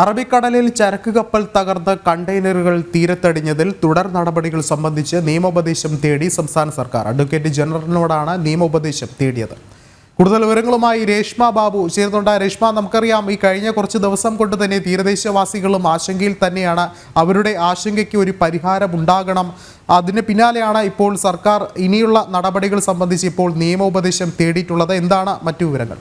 അറബിക്കടലിൽ ചരക്ക് കപ്പൽ തകർന്ന് കണ്ടെയ്നറുകൾ തീരത്തടിഞ്ഞതിൽ തുടർ നടപടികൾ സംബന്ധിച്ച് നിയമോപദേശം തേടി സംസ്ഥാന സർക്കാർ. അഡ്വക്കേറ്റ് ജനറലിനോടാണ് നിയമോപദേശം തേടിയത്. കൂടുതൽ വിവരങ്ങളുമായി രേഷ്മ ബാബു ചേർന്നുണ്ട് രേഷ്മ നമുക്കറിയാം ഈ കഴിഞ്ഞ കുറച്ച് ദിവസം കൊണ്ട് തന്നെ തീരദേശവാസികളും ആശങ്കയിൽ തന്നെയാണ്. അവരുടെ ആശങ്കയ്ക്ക് ഒരു പരിഹാരം ഉണ്ടാകണം. അതിന് പിന്നാലെയാണ് ഇപ്പോൾ സർക്കാർ ഇനിയുള്ള നടപടികൾ സംബന്ധിച്ച് ഇപ്പോൾ നിയമോപദേശം തേടിയിട്ടുള്ളത്. എന്താണ് മറ്റു വിവരങ്ങൾ?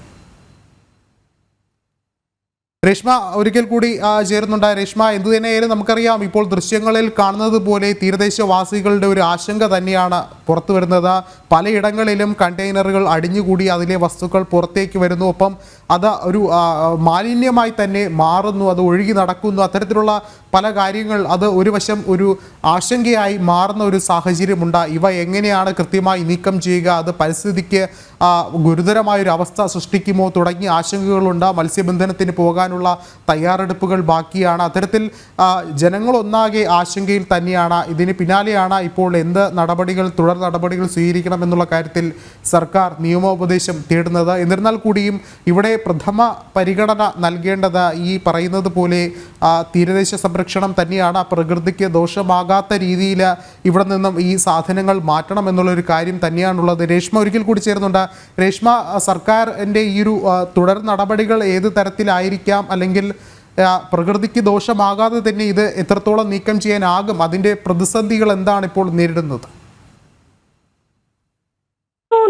രേഷ്മ ഒരിക്കൽ കൂടി ചേരുന്നുണ്ട്. രേഷ്മ എന്തു തന്നെയായാലും നമുക്കറിയാം ഇപ്പോൾ ദൃശ്യങ്ങളിൽ കാണുന്നത് പോലെ തീരദേശവാസികളുടെ ഒരു ആശങ്ക തന്നെയാണ് പുറത്തു വരുന്നത് പലയിടങ്ങളിലും കണ്ടെയ്നറുകൾ അടിഞ്ഞുകൂടി അതിലെ വസ്തുക്കൾ പുറത്തേക്ക് വരുന്നു. ഒപ്പം അത് ഒരു മാലിന്യമായി തന്നെ മാറുന്നു. അത് ഒഴുകി നടക്കുന്നു. അത്തരത്തിലുള്ള പല കാര്യങ്ങൾ അത് ഒരു വശം ഒരു ആശങ്കയായി മാറുന്ന ഒരു സാഹചര്യമുണ്ട്. ഇവ എങ്ങനെയാണ് കൃത്യമായി നീക്കം ചെയ്യുക? അത് പരിസ്ഥിതിക്ക് ഗുരുതരമായൊരു അവസ്ഥ സൃഷ്ടിക്കുമോ? തുടങ്ങിയ ആശങ്കകളുണ്ട്. മത്സ്യബന്ധനത്തിന് പോകാനുള്ള തയ്യാറെടുപ്പുകൾ ബാക്കിയാണ്. അത്തരത്തിൽ ജനങ്ങളൊന്നാകെ ആശങ്കയിൽ തന്നെയാണ്. ഇതിന് പിന്നാലെയാണ് ഇപ്പോൾ എന്ത് നടപടികൾ തുടർ നടപടികൾ സ്വീകരിക്കണം എന്നുള്ള കാര്യത്തിൽ സർക്കാർ നിയമോപദേശം തേടുന്നത്. എന്നിരുന്നാൽ കൂടിയും ഇവിടെ പ്രഥമ പരിഗണന നൽകേണ്ടത് ഈ പറയുന്നത് പോലെ തീരദേശ സംരക്ഷണം തന്നെയാണ്. പ്രകൃതിക്ക് ദോഷമാകാത്ത രീതിയിൽ ഇവിടെ നിന്നും ഈ സാധനങ്ങൾ മാറ്റണം എന്നുള്ളൊരു കാര്യം തന്നെയാണുള്ളത്. രേഷ്മ ഒരിക്കൽ കൂടി ചേരുന്നുണ്ട്. രേഷ്മ സർക്കാരിന്റെ ഈ ഒരു തുടർ നടപടികൾ ഏത് തരത്തിലായിരിക്കാം? അല്ലെങ്കിൽ പ്രകൃതിക്ക് ദോഷമാകാതെ തന്നെ ഇത് എത്രത്തോളം നീക്കം ചെയ്യാനാകും? അതിന്റെ പ്രതിസന്ധികൾ എന്താണ് ഇപ്പോൾ നേരിടുന്നത്?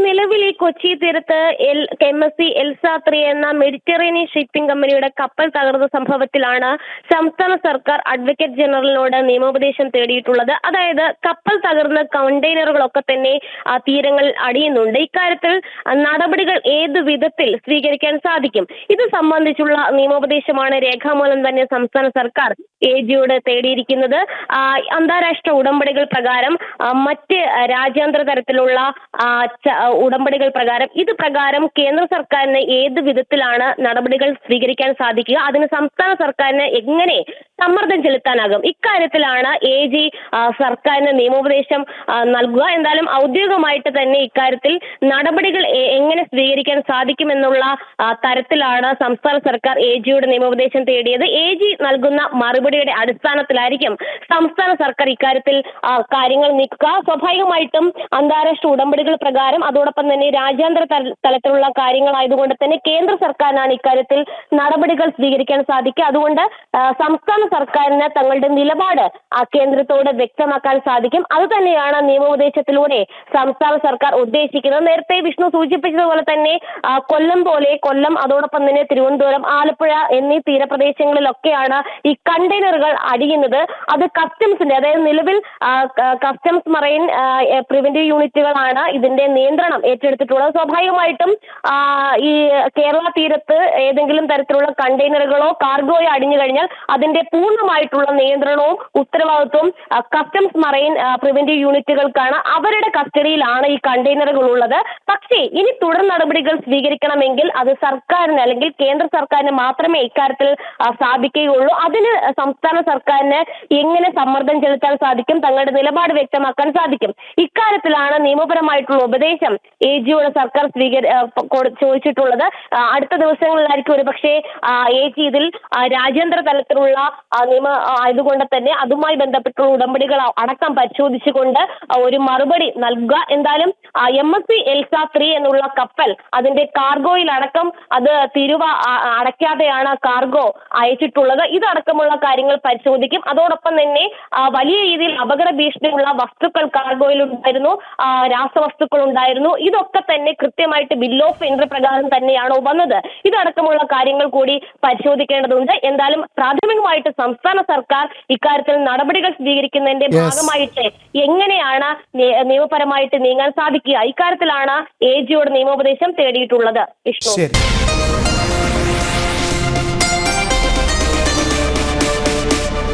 നിലവിൽ ഈ കൊച്ചി തീരത്ത് L M S C Elsa three എന്ന മെഡിറ്ററേനിയൻ ഷിപ്പിംഗ് കമ്പനിയുടെ കപ്പൽ തകർന്ന സംഭവത്തിലാണ് സംസ്ഥാന സർക്കാർ അഡ്വക്കേറ്റ് ജനറലിനോട് നിയമോപദേശം തേടിയിട്ടുള്ളത്. അതായത് കപ്പൽ തകർന്ന കണ്ടെയ്നറുകളൊക്കെ തന്നെ ആ, തീരങ്ങളിൽ അടിയുന്നുണ്ട്. ഇക്കാര്യത്തിൽ നടപടികൾ ഏത് വിധത്തിൽ സ്വീകരിക്കാൻ സാധിക്കും? ഇത് സംബന്ധിച്ചുള്ള നിയമോപദേശമാണ് രേഖാമൂലം തന്നെ സംസ്ഥാന സർക്കാർ എ ജിയോട് തേടിയിരിക്കുന്നത് അന്താരാഷ്ട്ര ഉടമ്പടികൾ പ്രകാരം മറ്റ് രാജ്യാന്തര തരത്തിലുള്ള ഉടമ്പടികൾ പ്രകാരം ഇത് പ്രകാരം കേന്ദ്ര സർക്കാരിന് ഏത് വിധത്തിലാണ് നടപടികൾ സ്വീകരിക്കാൻ സാധിക്കുക അതിന് സംസ്ഥാന സർക്കാരിന് എങ്ങനെ സമ്മർദ്ദം ചെലുത്താനാകും. ഇക്കാര്യത്തിലാണ് എ ജി സർക്കാരിന് നിയമോപദേശം നൽകുക. എന്തായാലും ഔദ്യോഗികമായിട്ട് തന്നെ ഇക്കാര്യത്തിൽ നടപടികൾ എങ്ങനെ സ്വീകരിക്കാൻ സാധിക്കുമെന്നുള്ള തരത്തിലാണ് സംസ്ഥാന സർക്കാർ എ ജിയുടെ നിയമോപദേശം തേടിയത്. എ ജി നൽകുന്ന മറുപടിയുടെ അടിസ്ഥാനത്തിലായിരിക്കും സംസ്ഥാന സർക്കാർ ഇക്കാര്യത്തിൽ കാര്യങ്ങൾ നീക്കുക. സ്വാഭാവികമായിട്ടും അന്താരാഷ്ട്ര ഉടമ്പടികൾ പ്രകാരം അതോടൊപ്പം തന്നെ രാജ്യാന്തര തല- തലത്തിലുള്ള കാര്യങ്ങളായതുകൊണ്ട് തന്നെ കേന്ദ്ര സർക്കാരിനാണ് ഇക്കാര്യത്തിൽ നടപടികൾ സ്വീകരിക്കാൻ സാധിക്കുക. അതുകൊണ്ട് സംസ്ഥാന സർക്കാരിന് തങ്ങളുടെ നിലപാട് ആ കേന്ദ്രത്തോട് വ്യക്തമാക്കാൻ സാധിക്കും. അത് തന്നെയാണ് നിയമോപദേശത്തിലൂടെ സംസ്ഥാന സർക്കാർ ഉദ്ദേശിക്കുന്നത്. നേരത്തെ വിഷ്ണു സൂചിപ്പിച്ചതുപോലെ തന്നെ കൊല്ലം പോലെ കൊല്ലം അതോടൊപ്പം തന്നെ തിരുവനന്തപുരം ആലപ്പുഴ എന്നീ തീരപ്രദേശങ്ങളിലൊക്കെയാണ് ഈ കണ്ടെയ്നറുകൾ അടിയുന്നത്. അത് കസ്റ്റംസിന്റെ അതായത് നിലവിൽ കസ്റ്റംസ് മറൈൻ പ്രിവന്റീവ് യൂണിറ്റുകളാണ് ഇതിന്റെ നിയന്ത്രണം ഏറ്റെടുത്തിട്ടുള്ളത്. സ്വാഭാവികമായിട്ടും ഈ കേരള തീരത്ത് ഏതെങ്കിലും തരത്തിലുള്ള കണ്ടെയ്നറുകളോ കാർഗോയോ അടിഞ്ഞു കഴിഞ്ഞാൽ അതിന്റെ പൂർണമായിട്ടുള്ള നിയന്ത്രണവും ഉത്തരവാദിത്വവും കസ്റ്റംസ് മറൈൻ പ്രിവെന്റീവ് യൂണിറ്റുകൾക്കാണ് അവരുടെ കസ്റ്റഡിയിലാണ് ഈ കണ്ടെയ്നറുകൾ ഉള്ളത് പക്ഷേ ഇനി തുടർ നടപടികൾ സ്വീകരിക്കണമെങ്കിൽ അത് സർക്കാരിന് അല്ലെങ്കിൽ കേന്ദ്ര സർക്കാരിന് മാത്രമേ ഇക്കാര്യത്തിൽ സാധിക്കുകയുള്ളൂ. അതിന് സംസ്ഥാന സർക്കാരിന് എങ്ങനെ സമ്മർദ്ദം ചെലുത്താൻ സാധിക്കും തങ്ങളുടെ നിലപാട് വ്യക്തമാക്കാൻ സാധിക്കും. ഇക്കാര്യത്തിലാണ് നിയമപരമായിട്ടുള്ള ഉപദേശം എ ജിയോട് സർക്കാർ സ്വീകരി ചോദിച്ചിട്ടുള്ളത്. അടുത്ത ദിവസങ്ങളിലായിരിക്കും ഒരുപക്ഷെ എ ജി ഇതിൽ രാജ്യാന്തര തലത്തിലുള്ള നിയമ ആയതുകൊണ്ട് തന്നെ അതുമായി ബന്ധപ്പെട്ടുള്ള ഉടമ്പടികൾ അടക്കം പരിശോധിച്ചുകൊണ്ട് ഒരു മറുപടി നൽകുക. എന്തായാലും M S C Elsa three എന്നുള്ള കപ്പൽ അതിന്റെ കാർഗോയിൽ അടക്കം അത് തിരുവ അടയ്ക്കാതെയാണ് കാർഗോ അയച്ചിട്ടുള്ളത്. ഇതടക്കമുള്ള കാര്യങ്ങൾ പരിശോധിക്കും. അതോടൊപ്പം തന്നെ വലിയ രീതിയിൽ അപകട ഭീഷണിയുള്ള വസ്തുക്കൾ കാർഗോയിൽ ഉണ്ടായിരുന്നു. രാസവസ്തുക്കൾ ഉണ്ടായിരുന്നു. ഇതൊക്കെ തന്നെ കൃത്യമായിട്ട് ബിൽ ഓഫ് എൻട്രി പ്രകാരം തന്നെയാണോ വന്നത്. ഇതടക്കമുള്ള കാര്യങ്ങൾ കൂടി പരിശോധിക്കേണ്ടതുണ്ട്. എന്തായാലും പ്രാഥമികമായിട്ട് സംസ്ഥാന സർക്കാർ ഇക്കാര്യത്തിൽ നടപടികൾ സ്വീകരിക്കുന്നതിന്റെ ഭാഗമായിട്ട് എങ്ങനെയാണ് നിയമപരമായിട്ട് നീങ്ങാൻ സാധിക്കുക? ഇക്കാര്യത്തിലാണ് എ ജിയോട് നിയമോപദേശം തേടിയിട്ടുള്ളത്. വിഷ്ണു.